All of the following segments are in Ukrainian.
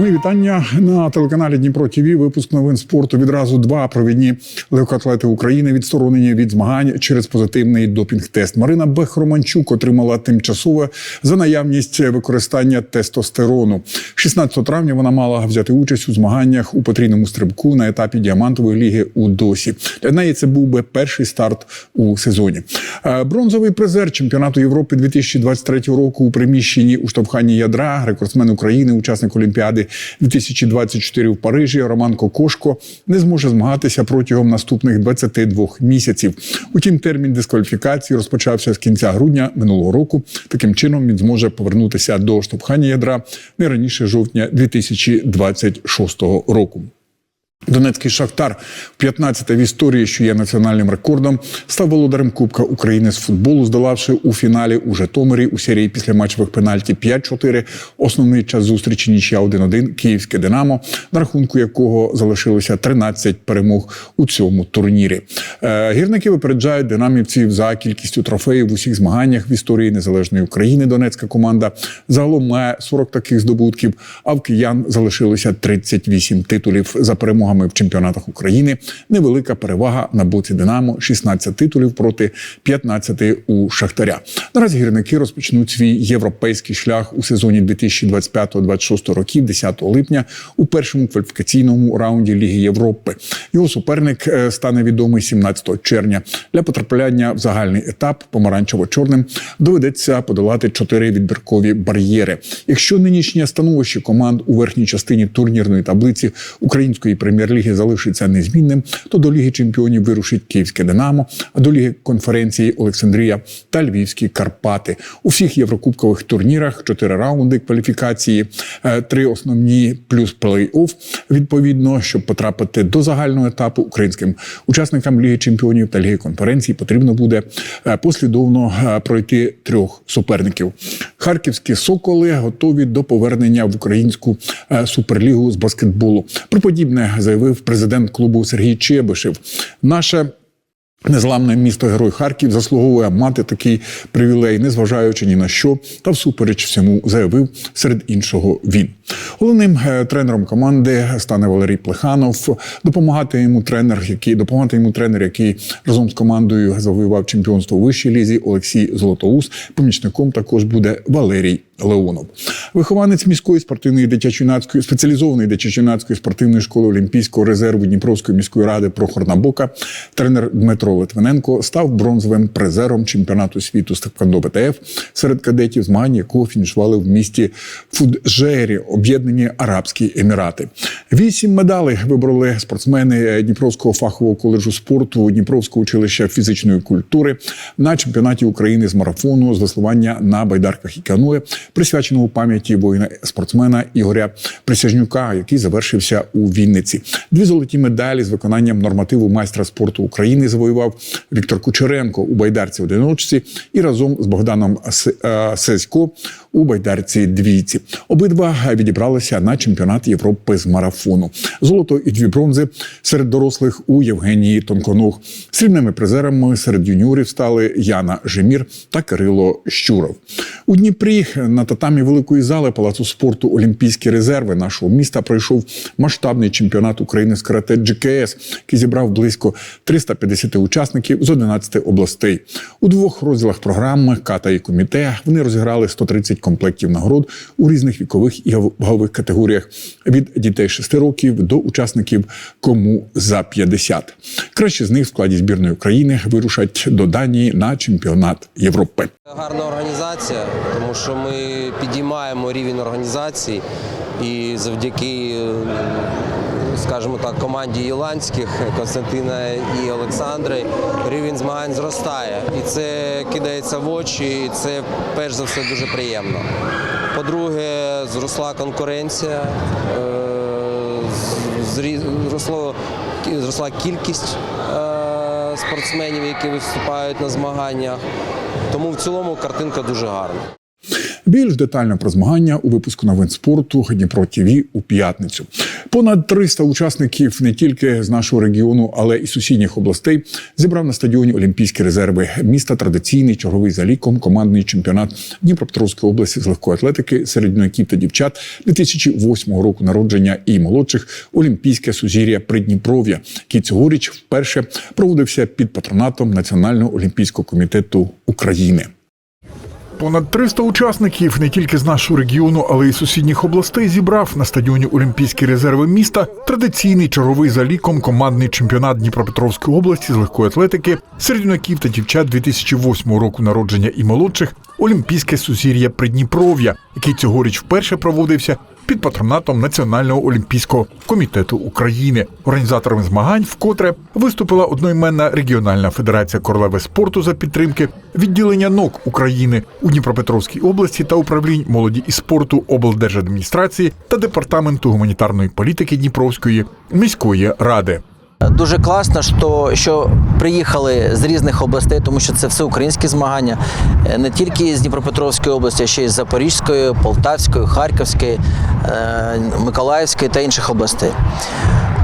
Мої вітання на телеканалі Дніпро ТВ. Випуск новин спорту. Відразу два провідні легкоатлети України відсторонені від змагань через позитивний допінг-тест. Марина Бехроманчук отримала тимчасове за наявність використання тестостерону. 16 травня вона мала взяти участь у змаганнях у потрійному стрибку на етапі діамантової ліги у досі. Для неї це був би перший старт у сезоні. Е, Бронзовий призер чемпіонату Європи 2023 року у приміщенні у штовханні ядра, рекордсмен України, учасник Олімпіади 2024 в Парижі. Роман Кокошко не зможе змагатися протягом наступних 22 місяців. Утім, термін дискваліфікації розпочався з кінця грудня минулого року. Таким чином він зможе повернутися до штовхання ядра не раніше жовтня 2026 року. Донецький шахтар, 15-те в історії, що є національним рекордом, став володарем Кубка України з футболу, здолавши у фіналі у Житомирі у серії після матчевих пенальті 5-4. Основний час зустрічі нічия 1-1 Київське Динамо, на рахунку якого залишилося 13 перемог у цьому турнірі. Е, гірники випереджають динамівців за кількістю трофеїв в усіх змаганнях в історії незалежної України. Донецька команда загалом має 40 таких здобутків. А в киян залишилося 38 титулів за перемогами в чемпіонатах України. Невелика перевага на боці Динамо 16 титулів проти 15 у Шахтаря. Наразі гірники розпочнуть свій європейський шлях у сезоні 2025-26 років, 10 липня, у першому кваліфікаційному раунді Ліги Європи. Його суперник е, стане відомий 17 червня. Для потрапляння в загальний етап помаранчево-чорним доведеться подолати чотири відбіркові бар'єри. Якщо нинішнє становище команд у верхній частині турнірної таблиці української прем'єр-ліги залишиться незмінним, то до Ліги Чемпіонів вирушить Київське Динамо, а до Ліги конференції Олександрія та Львівські Карпати. У всіх єврокубкових турнірах чотири раунди кваліфікації, е, три основні плюс плей-офф. Відповідно, щоб потрапити до загального етапу українським учасникам Ліги Чемпіонів та Ліги конференції потрібно буде е, послідовно е, пройти трьох суперників. Харківські соколи готові до повернення в українську суперлігу з баскетболу. Про подібне заявив президент клубу Сергій Чебишев. Наше Незламне місто Герой Харків заслуговує мати такий привілей, незважаючи ні на що, та всупереч всьому заявив серед іншого він. Головним е, тренером команди стане Валерій Плеханов. Допомагати йому тренер, який допомагати йому тренер, який разом з командою завоював чемпіонство у вищій лізі Олексій Золотоус. Помічником також буде Валерій Леонов. Вихованець міської спортивної дитячо-юнацької спеціалізованої дитячо-юнацької спортивної школи Олімпійського резерву Дніпровської міської ради Прохор Набока, тренер Дмитро Литвиненко став бронзовим призером чемпіонату світу з Тхеквондо БТФ серед кадетів, змагань якого фінішували в місті Фуджері, об'єднані Арабські Емірати. Вісім медалей вибрали спортсмени Дніпровського фахового коледжу спорту Дніпровського училища фізичної культури на чемпіонаті України з марафону з веслування на байдарках і каное, присвяченого пам'яті воїна спортсмена Ігоря Присяжнюка, який завершився у Вінниці. Дві золоті медалі з виконанням нормативу майстра спорту України завоював Віктор Кучеренко у байдарці одиночці і разом з Богданом е, Сесько у байдарці двійці. Обидва відібралися на чемпіонат Європи з марафону. Золото і дві бронзи серед дорослих у Євгенії Тонконог. Срібними призерами серед юніорів стали Яна Жемір та Кирило Щуров. У Дніпрі на татамі великої зали палацу спорту Олімпійські резерви нашого міста пройшов масштабний чемпіонат України з карате GKS, який зібрав близько 350 учасників з 11 областей. У двох розділах програми ката і коміте вони розіграли 130 комплектів нагород у різних вікових і вагових категоріях від дітей 6 років до учасників кому за 50. Краще з них в складі збірної України вирушать до Данії на чемпіонат Європи. Гарна організація, тому що ми підіймаємо рівень організації і завдяки, е, скажімо так, команді Єланських Константина і Олександри рівень змагань зростає. І це кидається в очі, і це перш за все дуже приємно. По-друге, зросла конкуренція, е, зросло, зросла кількість е, спортсменів, які виступають на змаганнях. Тому в цілому картинка дуже гарна. Більш детально про змагання у випуску новин спорту Дніпро ТВ у п'ятницю. Понад 300 учасників не тільки з нашого регіону, але і сусідніх областей зібрав на стадіоні Олімпійські резерви міста. Традиційний черговий за ліком командний чемпіонат Дніпропетровської області з легкої атлетики серед юнаків та дівчат 2008 року народження і молодших Олімпійське сузір'я Придніпров'я, який цьогоріч вперше проводився під патронатом Національного олімпійського комітету України. Понад 300 учасників не тільки з нашого регіону, але й сусідніх областей зібрав на стадіоні Олімпійські резерви міста традиційний черговий за ліком командний чемпіонат Дніпропетровської області з легкої атлетики серед юнаків та дівчат 2008 року народження і молодших Олімпійське сузір'я Придніпров'я, який цьогоріч вперше проводився під патронатом Національного олімпійського комітету України. Організаторами змагань вкотре виступила одноіменна регіональна федерація королеви спорту за підтримки відділення НОК України у Дніпропетровській області та управлінь молоді і спорту облдержадміністрації та департаменту гуманітарної політики Дніпровської міської ради. Дуже класно, що, що приїхали з різних областей, тому що це всеукраїнські змагання, Е, не тільки з Дніпропетровської області, а ще й з Запорізької, Полтавської, Харківської, е, Миколаївської та інших областей.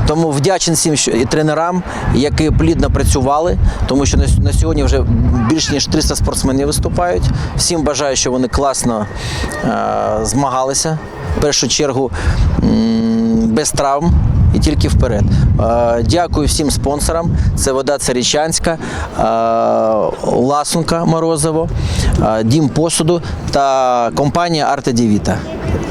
Тому вдячний всім і тренерам, які плідно працювали, тому що на сьогодні вже більш ніж 300 спортсменів виступають. Всім бажаю, щоб вони класно е, змагалися. В першу чергу без травм і тільки вперед. Е, Дякую всім спонсорам. Це вода Царічанська, е, Ласунка Морозово, е, Дім посуду та компанія Арте Дівіта.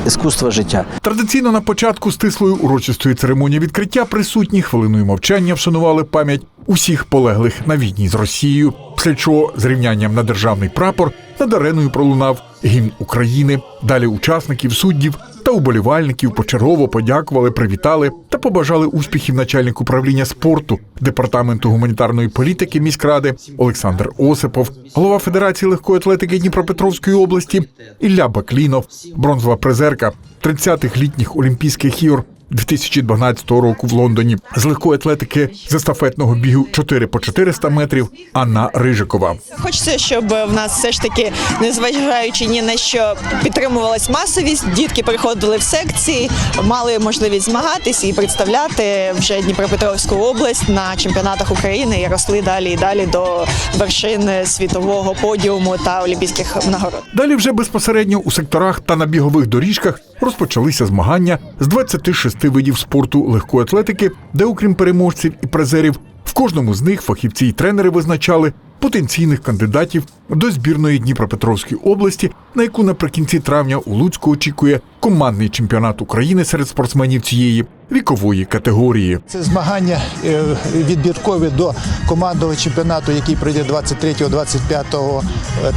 Іскусство життя. Традиційно на початку стислої урочистої церемонії відкриття присутні хвилиною мовчання вшанували пам'ять усіх полеглих на війні з Росією. Після чого з рівнянням на державний прапор над ареною пролунав гімн України. Далі учасників, суддів та уболівальників почергово подякували, привітали та побажали успіхів начальник управління спорту департаменту гуманітарної політики міськради Олександр Осипов, голова Федерації легкої атлетики Дніпропетровської області Ілля Баклінов, бронзова призерка 30-х літніх Олімпійських ігор 2012 року в Лондоні з легкої атлетики з естафетного бігу 4 по 400 метрів Анна Рижикова. Хочеться, щоб в нас все ж таки, незважаючи ні на що, підтримувалась масовість. Дітки приходили в секції, мали можливість змагатись і представляти вже Дніпропетровську область на чемпіонатах України і росли далі і далі до вершин світового подіуму та олімпійських нагород. Далі вже безпосередньо у секторах та на бігових доріжках розпочалися змагання з 26 видів спорту легкої атлетики, де, окрім переможців і призерів, в кожному з них фахівці й тренери визначали потенційних кандидатів до збірної Дніпропетровської області, на яку наприкінці травня у Луцьку очікує командний чемпіонат України серед спортсменів цієї вікової категорії. Це змагання е, відбіркові до командного чемпіонату, який пройде 23-25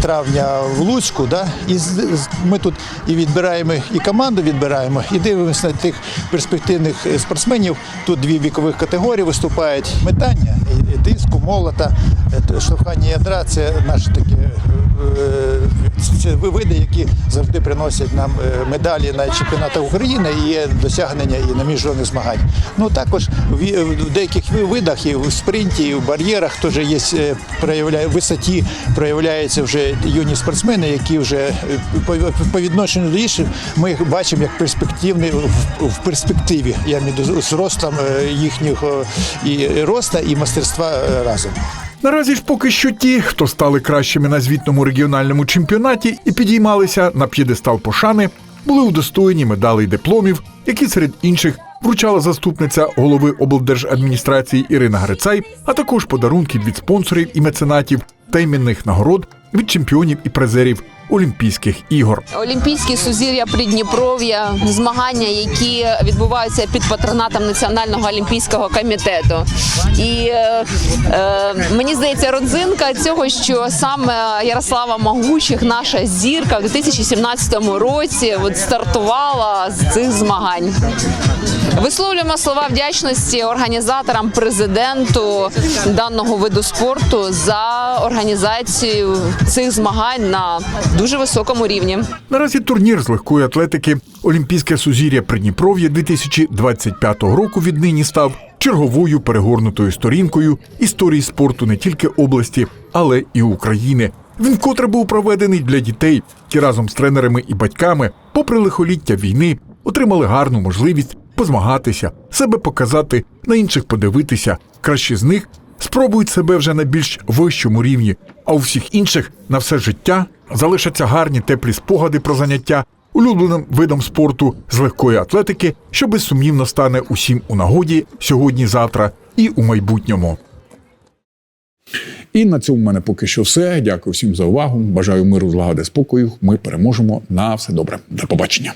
травня в Луцьку. Да? І ми тут і відбираємо, і команду відбираємо, і дивимося на тих перспективних е, спортсменів. Тут дві вікових категорії виступають: метання, диску, молота, е, штовхання ядра. Це наші такі е, це види, які завжди приносять нам е, медалі на чемпіонатах України і є досягнення і на міжнародних змагань. Ну також в, деяких видах і в спринті, і в бар'єрах теж є е, проявляє висоті, проявляються вже юні спортсмени, які вже е, по, відношенню до інших ми їх бачимо як перспективні в, перспективі. Я увазі з ростом е, їхнього і роста, і мастерства е, разом. Наразі ж поки що ті, хто стали кращими на звітному регіональному чемпіонаті і підіймалися на п'єдестал пошани, були удостоєні медалей дипломів, які серед інших вручала заступниця голови облдержадміністрації Ірина Грицай, а також подарунки від спонсорів і меценатів та іменних нагород від чемпіонів і призерів Олімпійських ігор. Олімпійські сузір'я Придніпров'я, змагання, які відбуваються під патронатом Національного олімпійського комітету. І е, е, мені здається, родзинка цього, що саме Ярослава Могучих, наша зірка, в 2017 році от стартувала з цих змагань. Висловлюємо слова вдячності організаторам, президенту даного виду спорту за організацію цих змагань на дуже високому рівні. Наразі турнір з легкої атлетики Олімпійське сузір'я Придніпров'я 2025 року віднині став черговою перегорнутою сторінкою історії спорту не тільки області, але і України. Він вкотре був проведений для дітей, які разом з тренерами і батьками, попри лихоліття війни, отримали гарну можливість позмагатися, себе показати, на інших подивитися. Кращі з них спробують себе вже на більш вищому рівні, а у всіх інших на все життя залишаться гарні теплі спогади про заняття улюбленим видом спорту з легкої атлетики, що безсумнівно стане усім у нагоді сьогодні, завтра і у майбутньому. І на цьому в мене поки що все. Дякую всім за увагу. Бажаю миру, злагоди, спокою. Ми переможемо. На все добре. До побачення.